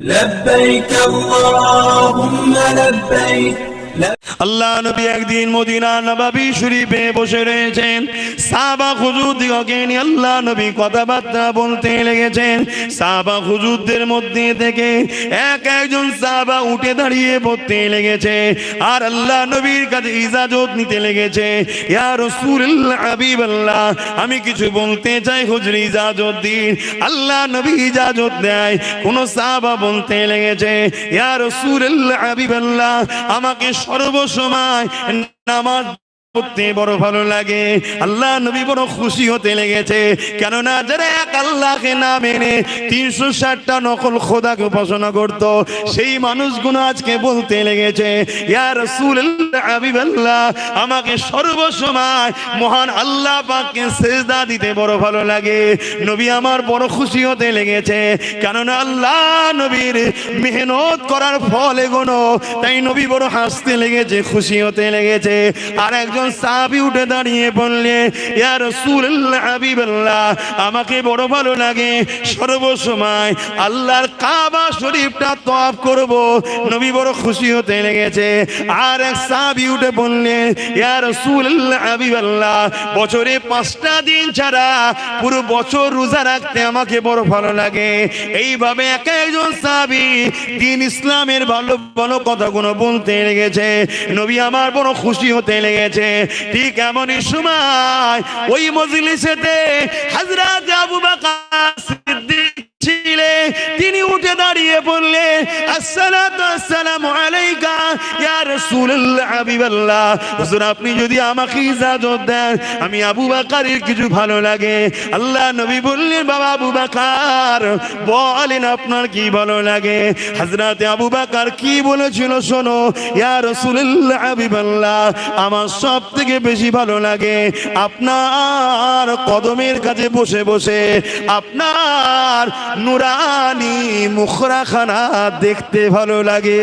لبيك اللهم لبيك আল্লাহ নবী একদিন মদিনা নবাবী শরীফে বসে রয়েছেন। সাহাবা হুজুর দিগকে নিয়ে আল্লাহ নবী কথাবার্তা বলতে লেগেছেন। সাহাবা হুজুরদের মধ্যে থেকে এক একজন সাহাবা উঠে দাঁড়িয়ে পড়তে লেগেছে। আর আল্লাহ নবীর কাছে ইজাজত নিতে লেগেছে। ইয়া রাসূলুল্লাহ, হাবিবাল্লাহ, আমি কিছু বলতে চাই হুজুর, ইজাজত দিন। আল্লাহ নবী ইজাজত দেয়। কোন সাহাবা বলতে লেগেছে, ইয়া রাসূলুল্লাহ, হাবিবাল্লাহ, আমাকে সর্বসময় নামাজ পড়তে বড় ভালো লাগে। আল্লাহ নবী বড় খুশি হতে লেগেছে। কেননা যারা এক আল্লাহকে না মেনে তিনশো ষাটটা নকল খোদাকে উপাসনা করত, সেই মানুষগুলো আজকে বলতে লেগেছে, ইয়া রাসূলুল্লাহ, হাবিবাল্লাহ, আমাকে সর্বসময় মহান আল্লাহ পাককে সেজদা দিতে বড় ভালো লাগে। নবী আমার বড় খুশি হতে লেগেছে। কেননা আল্লাহ নবীর মেহনত করার ফল এগোনো তাই নবী বড় হাসতে লেগেছে, খুশি হতে লেগেছে। আর একজন সাহাবী উঠে দাঁড়িয়ে বললে, ইয়া রাসূলুল্লাহ, হাবিবাল্লাহ, আমাকে বড় ভালো লাগে। সর্বসময় আল্লাহর কাবা শরীফটা তওয়াফ করব। নবী বড় খুশি হতে লেগেছে। আর এক সাহাবী উঠে বললেন ইয়া রাসূলুল্লাহ, হাবিবাল্লাহ, বছরে পাঁচটা দিন ছাড়া পুরো বছর রোজা রাখতে আমাকে বড় ভালো লাগে। এইভাবে এক একজন সাহাবী দিন ইসলামের ভালো ভালো কথাগুলো বলতে লেগেছে। নবী আমার বড় খুশি হতে লেগেছে। ঠিক এমনই সময় ওই মজলিসেতে হযরত আবু বকর তিনি উঠে দাঁড়িয়ে বললেন, আসসালাতু আসসালামু আলাইকা। ইয়া রাসূলুল্লাহ, হাবিবাল্লাহ। হুজুর, আপনি যদি আমাকে ইজাজত দেন, আমি আবু বকরের কিছু ভালো লাগে। আল্লাহ নবী বললেন, বাবা আবু বকর, বলেন আপনার কি ভালো লাগে? হযরত আবু বকর কি বলেছিল, শোনো, ইয়া রাসূলুল্লাহ, হাবিবাল্লাহ, আমার সব থেকে বেশি ভালো লাগে আপনার কদমের কাছে বসে বসে, আপনার নুরানি মুখরাখানা দেখতে ভালো লাগে।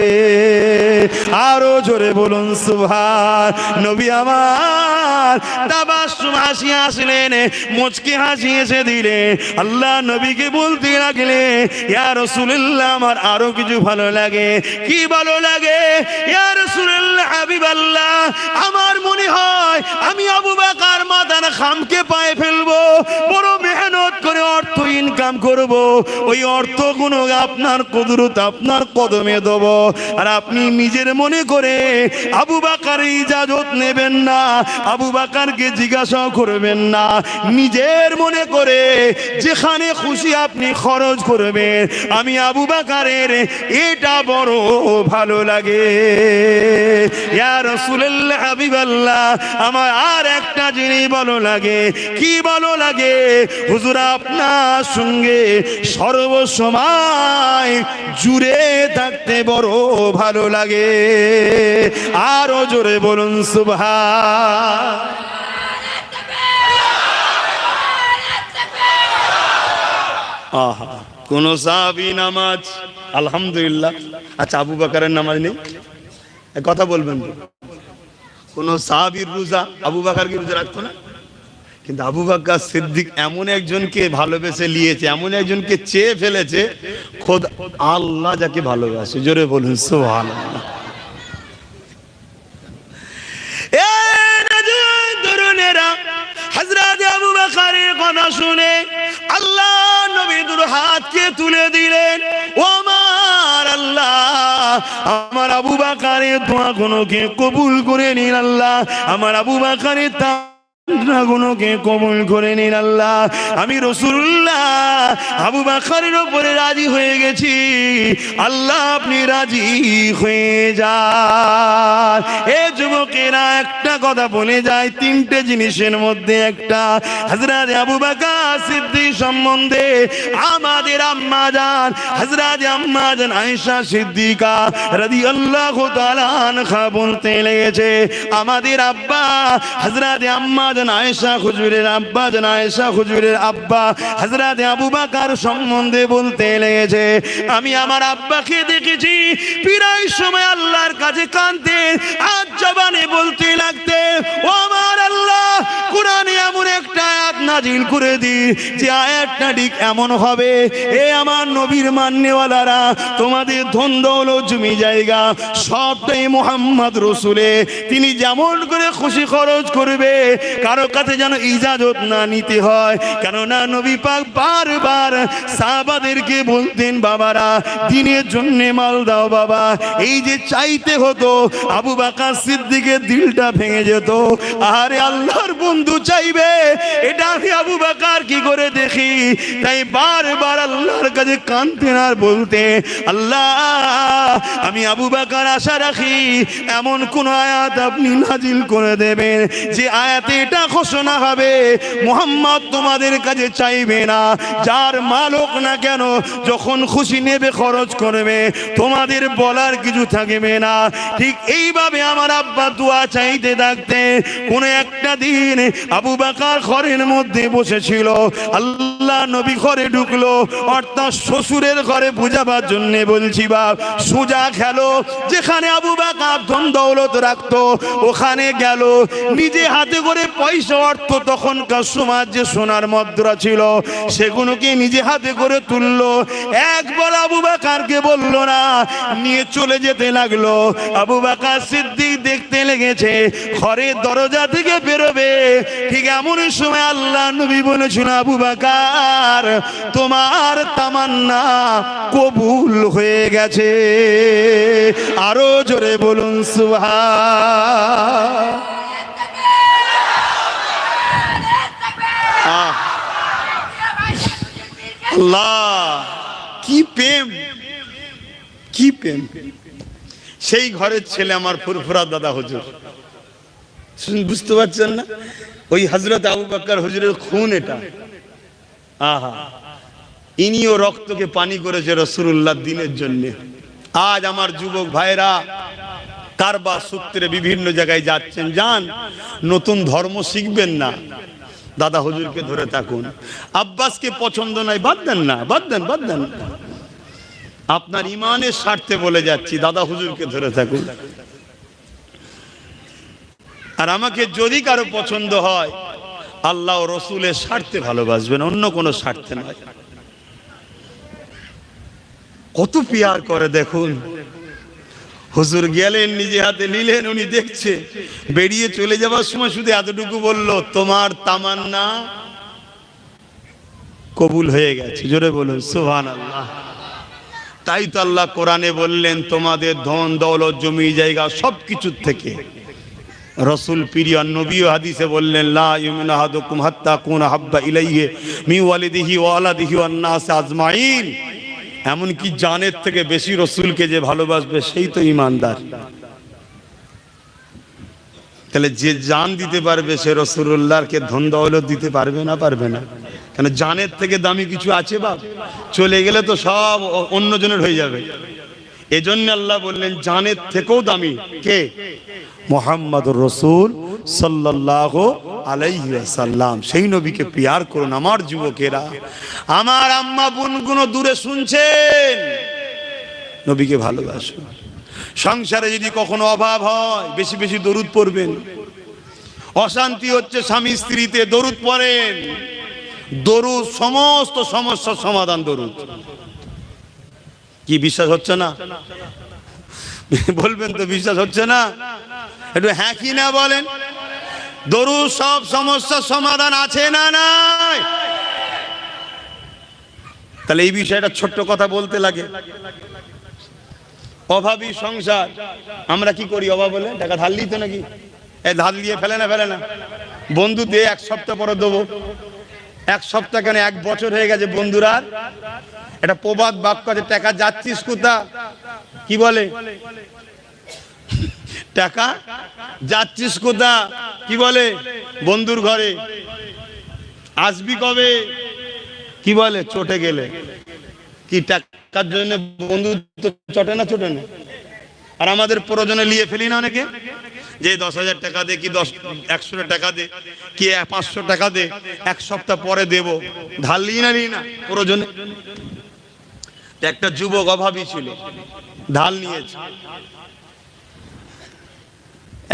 আরও জোরে বলুন সুভার নবী আমার। তাবাসুম হাসি আসলেন মুচকি হাসি এসে দিলে। আল্লাহ নবীকে বলতে লাগলে, ইয়া রাসূলুল্লাহ, আমার আরও কিছু ভালো লাগে। কি ভালো লাগে? ইয়া রাসূলুল্লাহ, হাবিবাল্লাহ, আমার মনে হয় আমি আবু বকর মাদান খামকে পায়ে ফেলব। বড় মেহনত অর্থ ইনকাম করব, ওই অর্থগুলো আপনার কুদরত, আপনার কদমে দেব। আর আপনি নিজের মনে করে আবু বাকার ইজাজত নেবেন না, আবু বাকারকে জিজ্ঞাসা করবেন না। নিজের মনে করে যেখানে খুশি আপনি খরচ করবেন। আমি আবু বাকারের এটা বড় ভালো লাগে। আমার আর একটা জিনিস ভালো লাগে। কি ভালো লাগে? হুজুর, আপনার সঙ্গে সর্বসময় জুড়ে থাকতে বড় ভালো লাগে। আরও জোরে বলুন সুভা আহা, কোন সাহাবি নামাজ, আলহামদুলিল্লাহ। আচ্ছা আবু বাকারের নামাজ নেই? কথা বলবেন? কোন সাহাবির রোজা, আবু বাকার কি রোজা রাখতো না? কিন্তু আবু বাক্কা সিদ্দিক এমন একজনকে ভালোবেসে নিয়েছে, এমন একজনকে চেয়ে ফেলেছে, খোদ আল্লাহ যাকে ভালোবাসে। জোরে বলুন সোহান আবু বাকারের কথা শুনে আল্লাহ হাতকে তুলে দিলেন। ও আমার আল্লাহ, আমার আবু দোয়া কোনোকে কবুল করে নিন আল্লাহ। আমার আবু বাকারের তা গুণকে করে নিন আল্লাহ। আমি রসুল্লাহ আবু বাখারের ওপরে রাজি হয়ে গেছি। আল্লাহ আপনি রাজি হয়ে যান। এ যুবকেরা একটা কথা বলে যায়, তিনটে জিনিসের মধ্যে একটা। হজরত আবু বাকার সিদ্দিক সম্বন্ধে আমাদের আম্মা জান হজরত আম্মা জান আয়েশা সিদ্দিকা রাদিয়াল্লাহু তাআলা আনহা বলতে লেগেছে, আমাদের আব্বা হজরত আম্মা জান আয়েশা হুজুরের আব্বা, জান আয়েশা হুজুরের আব্বা হজরত আবু বাকার সম্বন্ধে বলতে লেগেছে, আমি আমার আব্বাকে দেখেছি, প্রায় সময় আল্লাহর কাছে কাঁদতে আজ জবানে বলতে লাগতে, ও আমার আল্লাহ, কোরআনে এমন একটা আয়াত নাজিল করে দি, যে আয়াতটা ঠিক এমন হবে, এ আমার নবীর মান্যওয়ালারা, তোমাদের ধন দৌলত জমি জায়গা, সবটাই মোহাম্মদ রসুলে। তিনি যেমন করে খুশি খরচ করবে, কারও কাছে যেন ইজাজত না নিতে হয়। কেননা নবী পাক বারবার সাহাবাদেরকে বলতেন, বাবারা, দিনের জন্য মাল দাও বাবা। এই যে চাইতে হতো, আবু বাকার সিদ্দিকের দিলটা ভেঙে যেত। আরে আল্লাহর বন্ধু চাইবে, এটা আমি আবু বাকার কি করে দেখি? তাই বারবার আল্লাহর কাছে কানতেন আর বলতে, আল্লাহ, আমি আবু বাকার আশা রাখি, এমন কোন আয়াত আপনি নাজিল করে দেবেন যে আয়াতে এটা ঘোষণা হবে, মোহাম্মদ তোমাদের কাছে চাইবে না, যার মালক না কেন যখন খুশি নেবে, খরচ করবে, তোমাদের বলার কিছু থাকবে না। ঠিক এইভাবে আমার আব্বা দোয়া চাইতে থাকতে, কোন একটা দিন আবু বাকার ঘরের মধ্যে বসেছিল। আল্লাহ নবী ঘরে ঢুকলো, অর্থাৎ শ্বশুরের ঘরে বুঝাবার জন্য বলছি বাপ, সোজা খেলো, যেখানে আবু বাকার ধন দৌলত রাখতো, ওখানে গেল। নিজে হাতে করে পয়সা, অর্থ তখনকার সমাজ যে সোনার মুদ্রা ছিল, সেগুলোকে নিজে হাতে করে তুললো। একবার আবু বাকারকে বলল না, নিয়ে চলে যেতে লাগল। আবু বাকার সিদ্দিক দেখতে লেগেছে ঘরের দরজা থেকে বেরোবে। ঠিক এমন সময় আল্লাহ নবী বলেছিল আবু বাকার, তোমার তামান্না কবুল হয়ে গেছে। আরও জোরে বলুন সুহা আল্লাহ, কি প্রেম কি প্রেম। সেই ঘরের ছেলে আমার ফুরফুরা দাদা হুজুর। বুঝতে পারছেন না? ওই হজরত আবু বাক্কার হুজুরের খুন এটা। আহা। ইনিও রক্তকে পানি করেছে রসুল্লাহ দিনের জন্য। আজ আমার যুবক ভাইরা কারবার সূত্রে বিভিন্ন জায়গায় যাচ্ছেন। যান, নতুন ধর্ম শিখবেন না। দাদা হুজুরকে ধরে থাকুন। আব্বাসকে পছন্দ নাই বাদ দেন না, বাদ দেন বাদ দেন। আপনার ইমানের স্বার্থে বলে যাচ্ছি। দাদা, হুজুরকে ধরে থাকুন। আর আমাকে যদি কারও পছন্দ হয়, আল্লাহ রসুলের স্বার্থে ভালোবাসবেন, অন্য কোনো স্বার্থে নয়। কত পিয়ার করে দেখুন। হুজুর গেলেন, নিজে হাতে নিলেন, উনি দেখছে, বেরিয়ে চলে যাওয়ার সময় শুধু এতটুকু বলল, তোমার তামান্না কবুল হয়ে গেছে। জোরে বলুন সুহান আল্লাহ তাই তো আল্লাহ কোরআনে বললেন, তোমাদের ধন, দৌলত, জমি, জায়গা সব কিছুর থেকে। রসুল প্রিয় নবীও হাদিসে বললেন আজমাইন। এমনকি জানের থেকে বেশি রসুলকে যে ভালোবাসবে, সেই তো ইমানদার। তাহলে যে জান দিতে পারবে, সে রসুল্লাহকে ধন, দৌলত দিতে পারবে না পারবে না। কেন জানের থেকে দামি কিছু আছে বাপ? চলে গেলে তো সব অন্যজনের হয়ে যাবে। এজন্য আল্লাহ বললেন, জানের থেকেও দামি। কে? মোহাম্মদ রসুল সাল্লাহ আলাইসাল্লাম সেই নবীকে পিয়ার করুন আমার যুবকেরা। আমার আম্মা বোনগুলো দূরে শুনছেন। নবীকে ভালোবাসুন। সংসারে যদি কখনো অভাব হয়, বেশি বেশি দরুদ পড়বেন। অশান্তি হচ্ছে স্বামী স্ত্রীতে দরুদ পড়েন। দরুদ, সমস্ত সমস্যার সমাধান দরুদ। কি বিশ্বাস হচ্ছে না? বলবেন তো, বিশ্বাস হচ্ছে না? একটু হ্যাঁ কি না বলেন? দরুদ, সব সমস্যার সমাধান আছে না নাই? তাহলে এই বিষয়টা ছোট্ট কথা বলতে লাগে। অভাবী সংসার, আমরা কি করি অভাব বলে? টাকা ধার লিতো নাকি? এ ধার দিয়ে ফেলে না ফেলে না। বন্ধু দিয়ে এক সপ্তাহ পরে দেবো। এক সপ্তাহ কেন? এক বছর হয়ে গেছে বন্ধুরা? এটা প্রবাদ বাক্য আছে, টাকা যাচ্ছিস কোথা? কি বলে? টাকা যাচ্ছিস কোথা? কি বলে? বন্ধুর ঘরে। আসবি কবে? কি বলে? চটে গেলে। কি টাকার জন্য বন্ধু তো চটে না চটে না? আর আমাদের প্রয়োজনে নিয়ে ফেলি না অনেকে? যে দশ হাজার টাকা দে, কি দশ, একশো টাকা দে, কি পাঁচশো টাকা দে, এক সপ্তাহ পরে দেব। ধার লিই না লিই না প্রয়োজনে একটা যুবক অভাবী ছিল ধার নিয়েছে।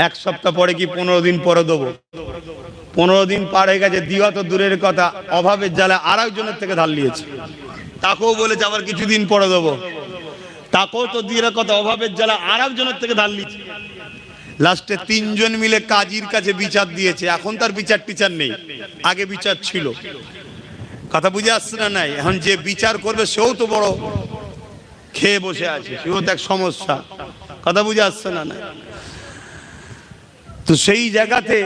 এক সপ্তাহ পরে কি পনেরো দিন পরে দেবো? পনেরো দিন পার গেছে, দিওয়া তো দূরের কথা, অভাবের জ্বালা আর একজনের থেকে ধার নিয়েছে। তাকেও বলেছে, আবার কিছুদিন পরে দেবো। তাকেও তো দূরের কথা, অভাবের জ্বালা আর একজনের থেকে ধার নিয়েছে। লাস্টে তিনজন মিলে কাজীর কাছে বিচার দিয়েছে। এখন তার বিচার টিচার নেই। আগে বিচার ছিল। কথা বুঝে আসছে না নাই? এখন যে বিচার করবে, সেও তো বড় খেয়ে বসে আছে। সেও তো এক সমস্যা। কথা বুঝে আসছে না নাই? তো সেই জায়গাতে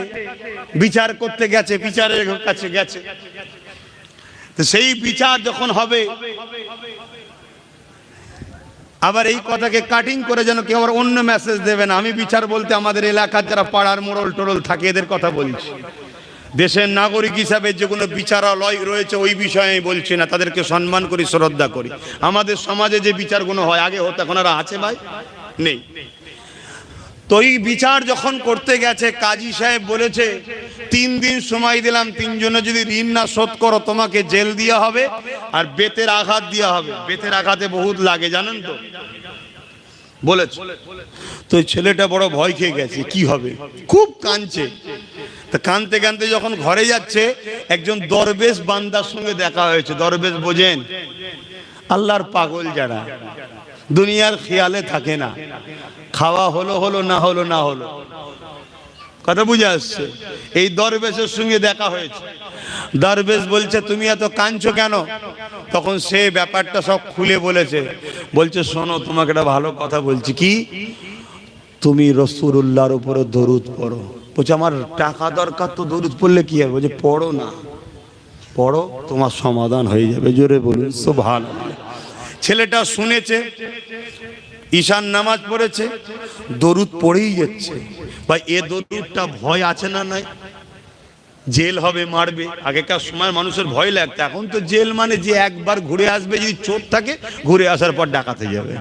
বিচার করতে গেছে, বিচারের কাছে গেছে। তো সেই বিচার যখন হবে আবার এই কথাকে কাটিং করে যেন কেউ আবার অন্য মেসেজ দেবে না। আমি বিচার বলতে আমাদের এলাকার যারা পাড়ার মোড়ল টোরল থাকে, এদের কথা বলছি দেশের নাগরিক হিসাবে যে কোনো বিচারালয় রয়েছে, ওই বিষয়ে আমি বলছি না। তাদেরকে সম্মান করি, শ্রদ্ধা করি। আমাদের সমাজে যে বিচারগুলো হয়, আগে হতো এখন আর আছে ভাই? নেই। তো এই বিচার যখন করতে গেছে, কাজী সাহেব বলেছে, তিন দিন সময় দিলাম, তিনজনে যদি ঋণ না শোধ করো, তোমাকে জেল দেওয়া হবে আর বেতের আঘাত দেওয়া হবে। বেতের আঘাতে বহুত লাগে, জানেন তো? বলেছে। তো ছেলেটা বড় ভয় খেয়ে গেছে, কি হবে? খুব কাঁদছে। তা কানতে কানতে যখন ঘরে যাচ্ছে, একজন দরবেশ বান্দার সঙ্গে দেখা হয়েছে। দরবেশ বোঝেন, আল্লাহর পাগল যারা, দুনিয়ার খেয়ালে থাকে না। খাওয়া হলো হলো, না হলো না হলো। কথা বুঝে আসছে? এই দরবেশের সঙ্গে দেখা হয়েছে। দরবেশ বলছে, তুমি এত কাঁদছো কেন? তখন সে ব্যাপারটা সব খুলে বলেছে। বলছে, শোনো, তোমাকে একটা ভালো কথা বলছি। কি? তুমি রসুল্লাহর উপরে দরুদ পড়ো। বলছে, আমার টাকা দরকার তো দরুদ পড়লে কি হবে? বলছে, পড়ো না। পড়ো, তোমার সমাধান হয়ে যাবে। জোরে বলুন সো ভালো ছেলেটা শুনেছে ঈশান নামাজ পড়েছে, দরুদ পড়েই যাচ্ছে। ভাই, এ দরুদটা ভয় আছে না নাই? জেল হবে, মারবে। আগেকার সময় মানুষের ভয় লাগতো, এখন তো জেল মানে যে একবার ঘুরে আসবে, যদি চোর থাকে, ঘুরে আসার পর ডাকাতে যাবে।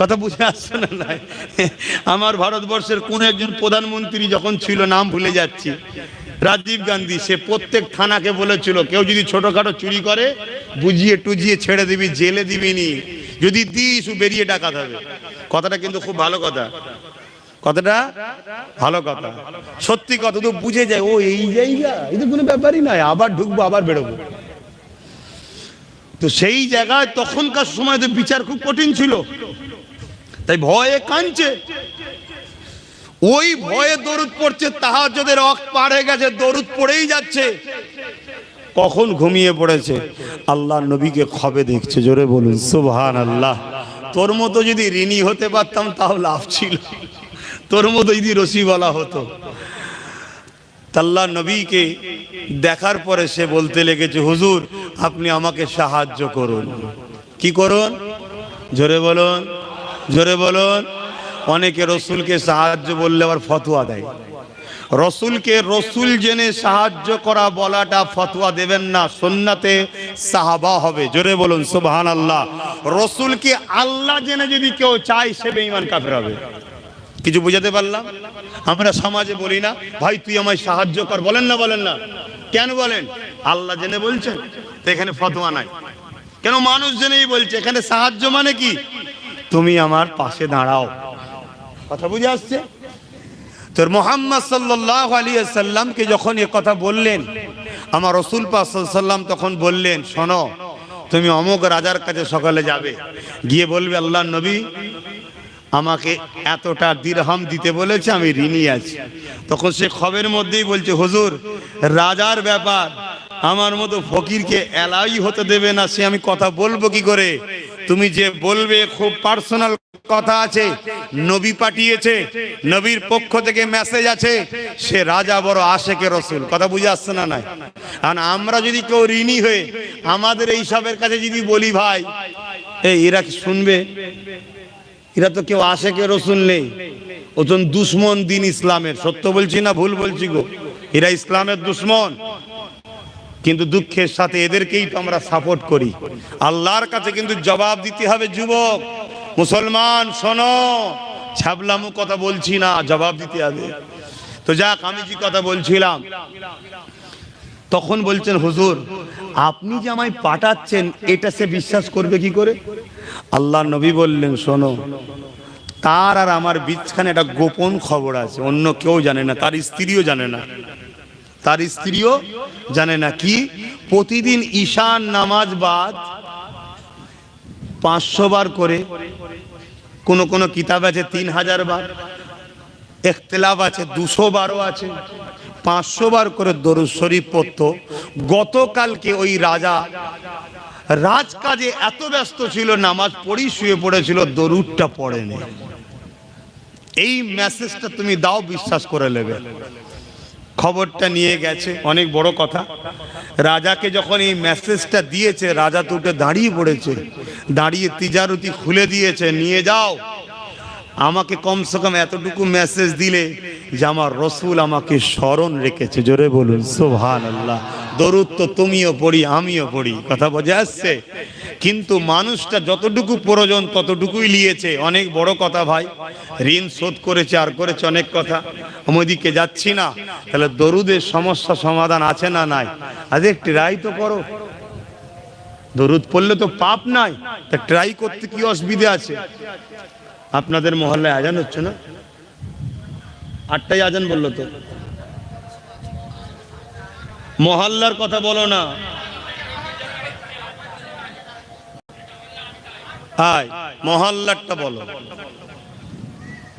কথা বুঝে আসছে না নাই? আমার ভারতবর্ষের কোন একজন প্রধানমন্ত্রী যখন ছিল, নাম ভুলে যাচ্ছি। রাজীব গান্ধী, সে প্রত্যেক থানাকে বলেছিল, কেউ যদি ছোটখাটো চুরি করে, বুঝিয়ে টুজিয়ে ছেড়ে দিবি, জেলে দিবি নি যদি দিস ও বেরিয়ে ডাকাত হবে। কথাটা কিন্তু খুব ভালো কথা। কথাটা ভালো কথা। সত্যি কথা, তো বুঝে যায়, ও এই জায়গা, এই তো কোনো ব্যাপারই নয়, আবার ঢুকবো, আবার বেরোবো। তো সেই জায়গায় তখনকার সময় তো বিচার খুব কঠিন ছিল। তাই ভয়ে কাঁদছে। ওই ভয়ে দরুদ পড়ছে তাহার যদি রক্ত হয়ে গেছে, দরুদ পড়েই যাচ্ছে। কখন ঘুমিয়ে পড়েছে? আল্লাহ নবীকে খবে দেখছে, জোরে বলুন সুবহান আল্লাহ তোর মতো যদি ঋণী হতে পারতাম, তাও লাভ ছিল। তোর মতো যদি রসি বলা হতো তাল্লা নবীকে দেখার পরে সে বলতে লেগেছে, হুজুর, আপনি আমাকে সাহায্য করুন। কি করুন? জোরে বলুন জোরে বলুন। অনেকে রসুলকে সাহায্য বললে আবার ফতোয়া দেয়। রসুলকে রসুল জেনে সাহায্য করা বলাটা ফতোয়া দেবেন না, সুন্নাতে সাহাবা হবে। জোরে বলুন সুবহান আল্লাহ রসুলকে আল্লাহ জেনে যদি কেউ চায়, সে বেঈমান কাফের হবে। কিছু বুঝাতে পারলাম? আমরা সমাজে বলি না, ভাই, তুই আমায় সাহায্য কর। বলেন না বলেন না। কেন বলেন? আল্লাহ জেনে বলছেন, তো এখানে ফতোয়া নাই। কেন মানুষ জেনেই বলছে? এখানে সাহায্য মানে কি? তুমি আমার পাশে দাঁড়াও। কথা বুঝে আসছে? তোর মোহাম্মদ সাল্লাহ আলী সাল্লামকে যখন এ কথা বললেন, আমার রসুল পাসাল্লাম তখন বললেন, শোনো, তুমি অমুক রাজার কাছে সকালে যাবে, গিয়ে বলবে আল্লাহ নবী আমাকে এতটা দিরহাম দিতে বলেছে, আমি ঋণী আছি। তখন সে খবের মধ্যেই বলছে, হুজুর, রাজার ব্যাপার, আমার মতো ফকিরকে এলাই হতে দেবে না, সে আমি কথা বলব কি করে? তুমি যে বলবে, খুব পার্সোনাল কথা আছে। নবী পাঠিয়েছে, নবীর পক্ষ থেকে মেসেজ আছে। সে রাজা বড় আশেকে রসুল। কথা বুঝে আসছে না নাই? আর আমরা যদি কেউ ঋণী হয়ে আমাদের এইসবের কাছে যদি বলি, ভাই, এই এরা কি শুনবে? এরা তো কেউ আসে কে রসুল নেই। ওজন দুশ্মন দিন ইসলামের। সত্য বলছি না ভুল বলছি গো? এরা ইসলামের দুশ্মন। কিন্তু দুঃখের সাথে এদেরকেই তো আমরা সাপোর্ট করি। আল্লাহর কাছে কিন্তু জবাব দিতে হবে, যুবক। মুসলমান, শোনো। ছাবলামু কথা বলছি না, জবাব দিতে হবে। তো যাক, আমি যে কথা বলছিলাম? তখন বলছেন, হুজুর, আপনি যে আমায় পাঠাচ্ছেন, এটা সে বিশ্বাস করবে কি করে? আল্লাহ নবী বললেন, শোনো, তার আর আমার বিচ্ছখানে একটা গোপন খবর আছে। অন্য কেউ জানে না, তার স্ত্রীও জানে না। তার স্ত্রীও জানে না কি? প্রতিদিন ঈশান নামাজ বাদ পাঁচশো বার করে। কোন কোন কিতাব আছে তিন হাজার বার। এখতলাফ আছে দুশো বারও আছে। পাঁচশো বার করে দরুদ শরীফ পড়ত। গতকালকে ওই রাজা রাজকাজে এত ব্যস্ত ছিল, নামাজ পড়েই শুয়ে পড়েছিল, দরুদটা পড়েনি। এই মেসেজটা তুমি দাও, বিশ্বাস করে নেবে। খবরটা নিয়ে গেছে, অনেক বড় কথা। রাজাকে যখন এই মেসেজটা দিয়েছে, রাজা তো উঠে দাঁড়িয়ে পড়েছে, দাঁড়িয়ে তিজারতি খুলে দিয়েছে, নিয়ে যাও। আমাকে কমসে কম এতটুকু মেসেজ দিলে যে আমার রসুল আমাকে স্মরণ রেখেছে। জোরে বলুন সোভান আল্লাহ দরুদ তো তুমিও পড়ি, আমিও পড়ি। কথা বোঝা আসছে কিন্তু মানুষটা যতটুকু প্রয়োজন ততটুকুই নিয়েছে অনেক বড় কথা ভাই। ঋণ শোধ করেছে, আর করেছে অনেক কথা। ওইদিকে যাচ্ছি না। তাহলে দরুদের সমস্যা সমাধান আছে না নাই? আজ ট্রাই তো করো। দরুদ পড়লে তো পাপ নাই। তা ট্রাই করতে কি অসুবিধা আছে? আপনাদের মহল্লায় আজান হচ্ছে না? আটটাই আজান বলল তো। মহল্লার কথা বলো না। মহল্লারটা বলো।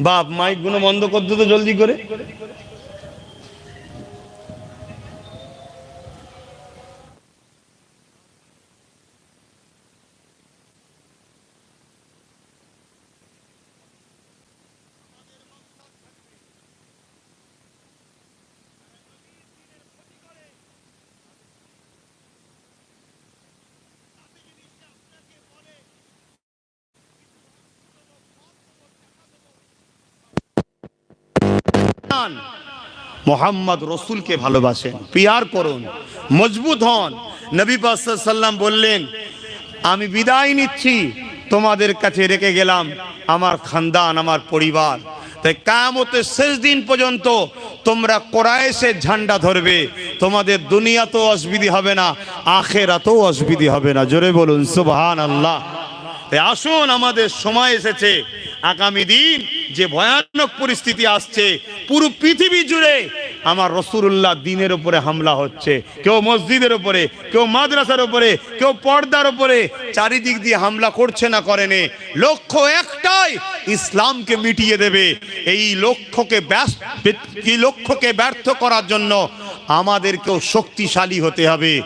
বাপ মাইকগুলো বন্ধ করতে তো জলদি করে। মোহাম্মদ রসুলকে ভালোবাসেন, পিয়ার করুন, মজবুত হন। নবী সাল্লাম বললেন, আমি বিদায় নিচ্ছি, তোমাদের কাছে রেখে গেলাম আমার খানদান, আমার পরিবার। তাই কামতের শেষ দিন পর্যন্ত তোমরা কোরআসের ঝান্ডা ধরবে। তোমাদের দুনিয়াতেও অসুবিধি হবে না, আখেরাতেও অসুবিধি হবে না। জোরে বলুন সুবহান আল্লাহ তাই আসুন, আমাদের সময় এসেছে। আগামী দিন যে ভয়ানক পরিস্থিতি আসছে, পুরো পৃথিবী জুড়ে আমার রসুল্লাহ দিনের উপরে হামলা হচ্ছে, কেউ মসজিদের উপরে, কেউ মাদ্রাসার উপরে, কেউ পর্দার উপরে, চারিদিক দিয়ে হামলা করছে না করেনে। লক্ষ্য একটাই, ইসলামকে মিটিয়ে দেবে। এই লক্ষ্যকে ব্যস্ত লক্ষ্যকে ব্যর্থ করার জন্য আমাদেরকেও শক্তিশালী হতে হবে।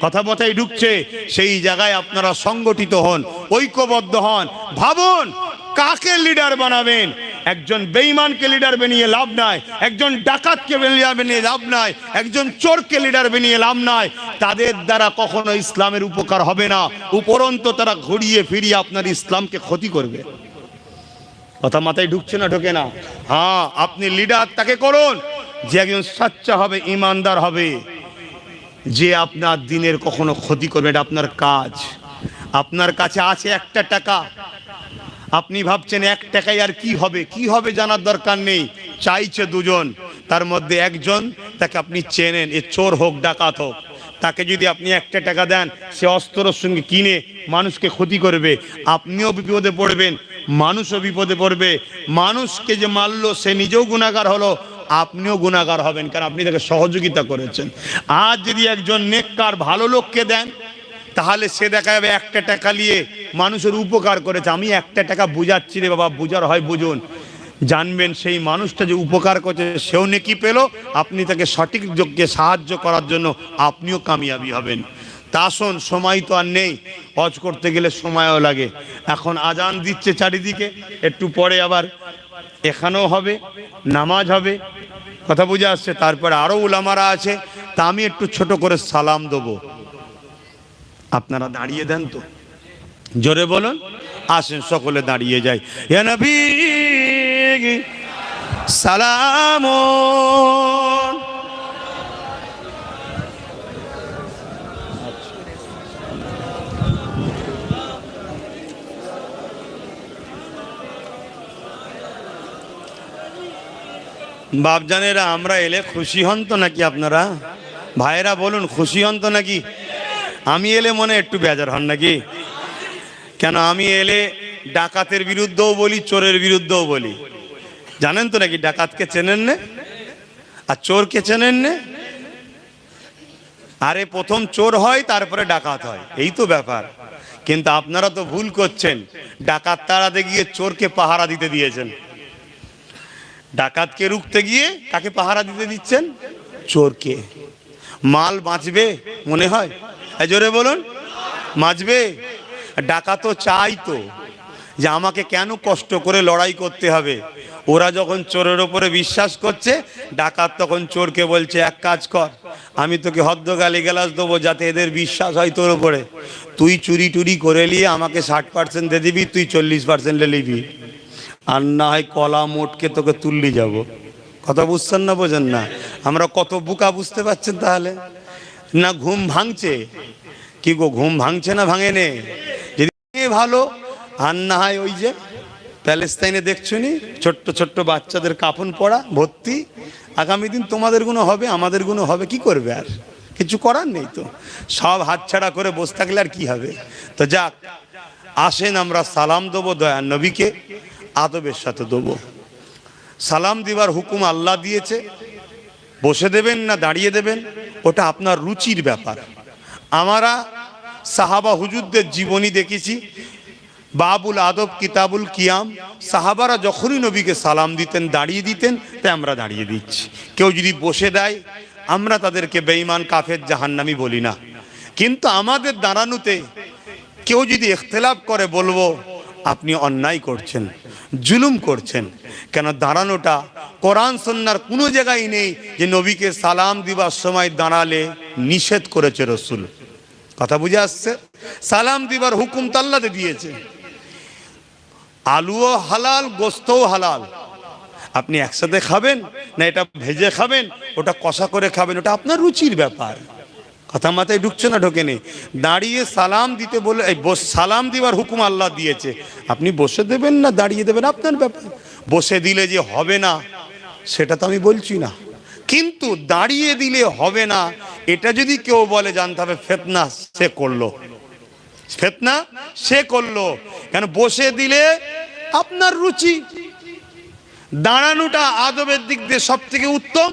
কথা কথাই ঢুকছে, সেই জায়গায় আপনারা সংগঠিত হন, ঐক্যবদ্ধ হন, ভাবুন কাকে লিডার বানাবেন। একজন বেঈমানকে লিডার বানিয়ে লাভ নাই, একজন ডাকাতকে লিডার বানিয়ে লাভ নাই, একজন চোরকে লিডার বানিয়ে লাভ নাই। তাদের দ্বারা কখনো ইসলামের উপকার হবে না। উপরন্ত তারা ঘুরিয়ে ফিরিয়ে আপনার ইসলামকে ক্ষতি করবে। কথা মাথায় ঢুকছে না, ঢোকে না। হ্যাঁ আপনি লিডার তাকে করুন। যে একজন সাচ্চা হবে, ইমানদার হবে, যে আপনার দিনের কখনো ক্ষতি করবে, এটা আপনার কাজ। আপনার কাছে আছে একটা টাকা। আপনি ভাবছেন, এক টাকায় আর কি হবে? কি হবে জানার দরকার নেই। চাইছে দুজন, তার মধ্যে একজন তাকে আপনি চেনেন, এ চোর হোক, ডাকাত হোক। তাকে যদি আপনি একটা টাকা দেন, সে অস্ত্রর সঙ্গে কিনে মানুষকে ক্ষতি করবে। আপনিও বিপদে পড়বেন, মানুষও বিপদে পড়বে। মানুষকে যে মারলো, সে নিজেও গুণাগার হলো। আপনিও গুণাগার হবেন, কারণ আপনি তাকে সহযোগিতা করেছেন। আজ যদি একজন নেককার ভালো লোককে দেন, তাহলে সে দেখা যাবে একটা টাকা নিয়ে মানুষের উপকার করেছে। আমি একটা টাকা বুঝাচ্ছি রে বাবা, বুঝার হয় বুঝুন। জানবেন সেই মানুষটা যে উপকার করছে, সেও নেকি পেল। আপনি তাকে সঠিক যোগ্যে সাহায্য করার জন্য আপনিও কামিয়াবি হবেন। তা আসুন সময় তো আর নেই। হজ করতে গেলে সময়ও লাগে। এখন আজান দিচ্ছে চারিদিকে, একটু পরে আবার এখানেও হবে, নামাজ হবে। কথা বুঝে আসছে? তারপরে আরও উলামারা আছে, তা আমি একটু ছোট করে সালাম দেব। আপনারা দাঁড়িয়ে দেন তো। জোরে বলুন, আসেন, সকলে দাঁড়িয়ে যাই সালাম। বাপজানেরা, আমরা এলে খুশি হন তো নাকি আপনারা? ভাইরা বলুন, খুশি হন তো নাকি? আমি এলে মনে একটু বেজার হন নাকি? কেন, আমি এলে ডাকাতের বিরুদ্ধেও বলি, চোরের বিরুদ্ধেও বলি। জানেন তো নাকি, ডাকাতকে চেনেন নে? আর চোরকে চেনেন নে? আরে, প্রথম চোর হয়, তারপরে ডাকাত হয়। এই তো ব্যাপার। কিন্তু আপনারা তো ভুল করছেন। ডাকাত তাড়াতে গিয়ে চোরকে পাহারা দিতে দিয়েছেন। ডাকাতকে রুখতে গিয়ে কাকে পাহারা দিতে দিচ্ছেন? চোরকে। মাল বাঁচবে মনে হয়? জোরে বলুন। বাঁচবে। ডাকাত চাই তো যে আমাকে কেন কষ্ট করে লড়াই করতে হবে? ওরা যখন চোরের ওপরে বিশ্বাস করছে, ডাকাত তখন চোরকে বলছে, এক কাজ কর, আমি তোকে হদ্দ গালি গেলাস দেবো যাতে এদের বিশ্বাস হয় তোর ওপরে তুই চুরি টুরি করে নিয়ে আমাকে ষাট পার্সেন্ট দিয়ে দিবি, তুই চল্লিশ পার্সেন্ট নিবি। আর না হয় কলা মোটকে তোকে তুললি যাব। কথা বুঝছেন না বোঝেন না? আমরা কত বুকা বুঝতে পারছেন তাহলে? না ঘুম ভাঙছে? কি গো, ঘুম ভাঙছে না ভাঙে নে যদি ভালো, আর না হয় ওই যে প্যালেস্তাইনে দেখছ নি? ছোট্ট ছোট্ট বাচ্চাদের কাফন পড়া ভর্তি। আগামী দিন তোমাদেরগুলো হবে, আমাদেরগুলো হবে, কি করবে আর? কিছু করার নেই তো। সব হাতছাড়া করে বসে থাকলে আর কি হবে? তো যাক, আসেন আমরা সালাম দেবো দয়ার নবীকে। আদবের সাথে দেবো। সালাম দিবার হুকুম আল্লাহ দিয়েছে। বসে দেবেন না দাঁড়িয়ে দেবেন, ওটা আপনার রুচির ব্যাপার। আমরা সাহাবা হুজুরদের জীবনী দেখেছি, বাবুল আদব, কিতাবুল কিয়াম। সাহাবারা যখনই নবীকে সালাম দিতেন, দাঁড়িয়ে দিতেন, তাই আমরা দাঁড়িয়ে দিচ্ছি। কেউ যদি বসে দেয়, আমরা তাদেরকে বেঈমান, কাফের, জাহান্নামি বলি না। কিন্তু আমাদের দাঁড়ানোতে কেউ যদি ইখতলাফ করে বলব আপনি অন্যায় করছেন, জুলুম করছেন। কেন দাঁড়ানোটা কোরআন সন্ন্যার কোনো জায়গায় নেই যে নবীকে সালাম দিবার সময় দাঁড়ালে নিষেধ করেছে রসুল। কথা বুঝে আসছে? সালাম দিবার হুকুম তাল্লাতে দিয়েছে। আলুও হালাল, গোস্তও হালাল। আপনি একসাথে খাবেন না এটা ভেজে খাবেন, ওটা কষা করে খাবেন, ওটা আপনার রুচির ব্যাপার। কথা মাথায় ঢুকছে না, ঢোকেনি। দাঁড়িয়ে সালাম দিতে বলে এই সালাম দিবার হুকুম আল্লাহ দিয়েছে। আপনি বসে দেবেন না, দাঁড়িয়ে দেবেন? আপনার ব্যাপার। বসে দিলে যে হবে না, সেটা তো আমি বলছি না। কিন্তু দাঁড়িয়ে দিলে হবে না, এটা যদি কেউ বলে, জানতে হবে ফেতনা সে করল। ফেতনা সে করল। কেন বসে দিলে আপনার রুচি। দাঁড়ানোটা আদবের দিক দিয়ে সব থেকে উত্তম।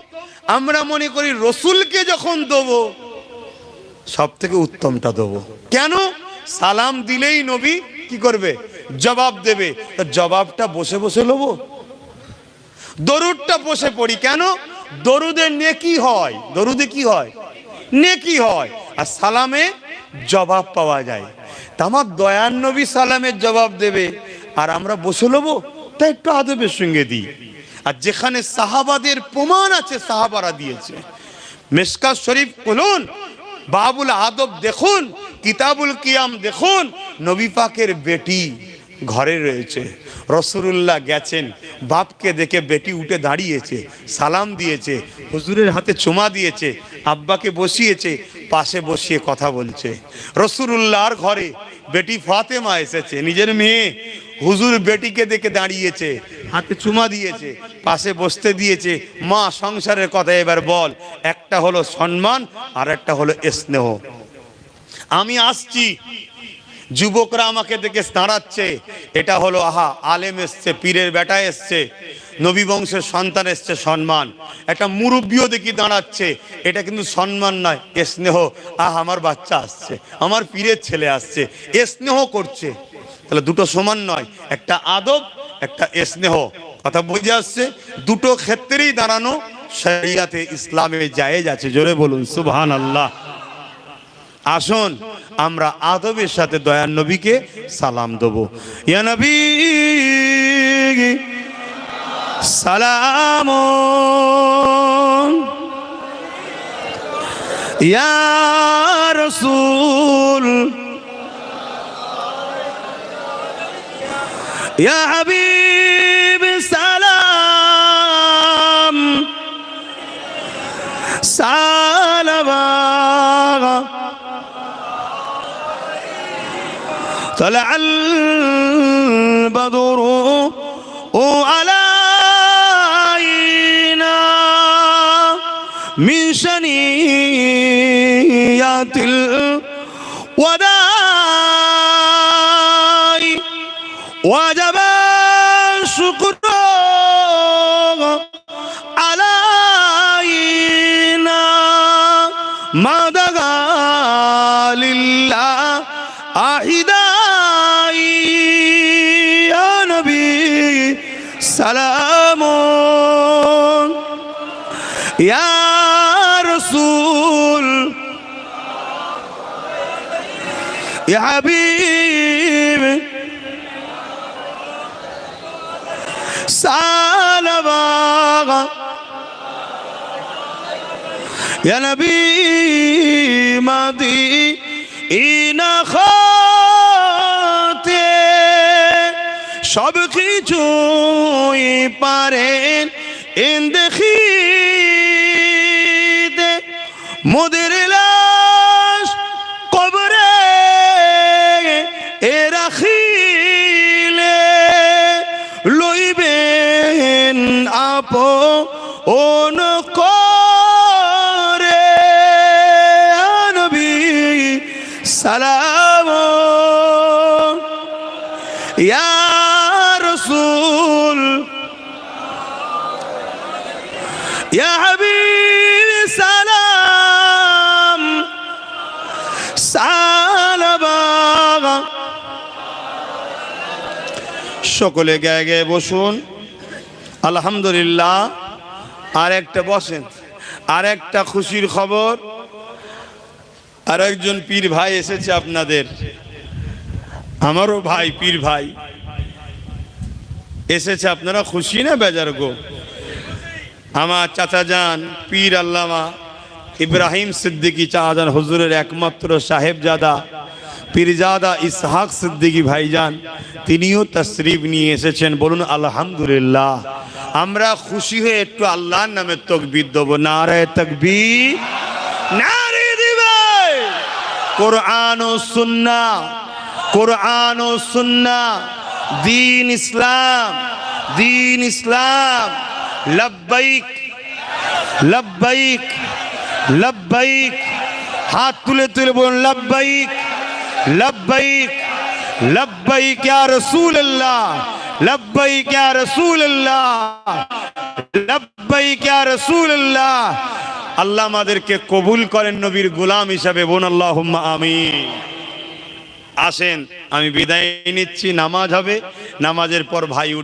আমরা মনে করি রসুলকে যখন দেবো সব থেকে উত্তমটা দেবো। কেন? সালাম দিলেই নবী কি করবে? জবাব দেবে। তা জবাবটা বসে বসে নেব দরুদটা বসে পড়ি। কেন? দরুদে নেকি হয়। দরুদে কি হয়? নেকি হয়। আর সালামে জবাব পাওয়া যায়। তা আমার দয়ার নবী সালামের জবাব দেবে। আর আমরা বসে নেব তা একটু আদবের সঙ্গে দিই। আর যেখানে সাহাবাদের প্রমাণ আছে, সাহাবারা দিয়েছে। মেসকা শরীফ বলুন বাবুল আদব দেখুন, কিতাবুল কিয়াম দেখুন, নবী পাকের বেটি ঘরে রয়েছে। রসুরুল্লাহ গেছেন, বাপকে দেখে বেটি উঠে দাঁড়িয়েছে, সালাম দিয়েছে, হুজুরের হাতে চুমা দিয়েছে, আব্বাকে বসিয়েছে, পাশে বসিয়ে কথা বলছে। রসুরুল্লাহর ঘরে বেটি ফাতেমা এসেছে, নিজের মেয়ে। হুজুর বেটিকে দেখে দাঁড়িয়েছে, হাতে চুমা দিয়েছে, পাশে বসতে দিয়েছে। মা, সংসারের কথা এবার বল। একটা হলো সম্মান আর একটা হলো স্নেহ। আমি আসছি। যুবকরা আমাকে দেখে দাঁড়াচ্ছে। এটা হলো, আহা, আলেম এসছে, পীরের বেটা এসছে। নবী বংশের সন্তান এসছে সম্মান। একটা মুরব্বীও দেখি দাঁড়াচ্ছে। এটা কিন্তু সম্মান নয়, এ স্নেহ। আহ, আমার বাচ্চা আসছে, আমার পীরের ছেলে আসছে, এ স্নেহ করছে। তাহলে দুটো সমান নয়, একটা আদব, একটা স্নেহ। কথা বুঝে আসছে? দুটো ক্ষেত্রেই দাঁড়ানো শরিয়াতে ইসলামে জায়েজ আছে। জোরে বলুন সুবহান আল্লাহ আসুন, আমরা আদবের সাথে দয়ার নবীকে সালাম দেবো। ইয়া নবী سلام. يا رسول يا حبيب سلام سلام. طلع البدر حجة الوداع وجب الشكر علينا ما دعا لله أعدائي يا ইয়া হাবিব সালাম يا نبي ماضي ইনা খাতে সব কিছুই পারেন এন দেখিতে মোদের লাশ আপ ওন করে নবী, সালাম। ইয়া রসুল, ইয়া হাবিব, সালাম। সালাম সকলে গায়ে গায়ে বসুন। আলহামদুলিল্লাহ। আর একটা বসেন। আর একটা খুশির খবর। আর একজন পীর ভাই এসেছে আপনাদের। আমারও ভাই, পীর ভাই। এসেছে আপনারা খুশি না বেজার গো? আমার চাচা যান, পীর আল্লামা ইব্রাহিম সিদ্দিকী চাচাজান হুজুরের একমাত্র সাহেবজাদা। পীরজাদা ইসহাক সিদ্দিকী ভাইজান, তিনিও তশরিফ নিয়ে এসেছেন। বলুন, আলহামদুলিল্লাহ। আমরা খুশি হয়ে একটু আল্লাহর নামে তকবির দেবো। নারায় তকবীর, নারে দিবে। কোরআন ও সুন্না কোরআন ও সুন্না দিন ইসলাম দিন ইসলাম। লব্বাইক লব্বাইক লব্বাইক। হাত তুলে তুলে বলুন, লব্বাইক। লব্বাইক লব্বাইক ইয়া রাসূলুল্লাহ লব্বাইক ইয়া রাসূলুল্লাহ আল্লাহ আমাদেরকে কবুল করেন নবীর গোলাম হিসাবে বোন আল্লাহুম্মা আমিন। আসেন, আমি বিদায় নিচ্ছি, নামাজ হবে। নামাজের পর ভাই উঠ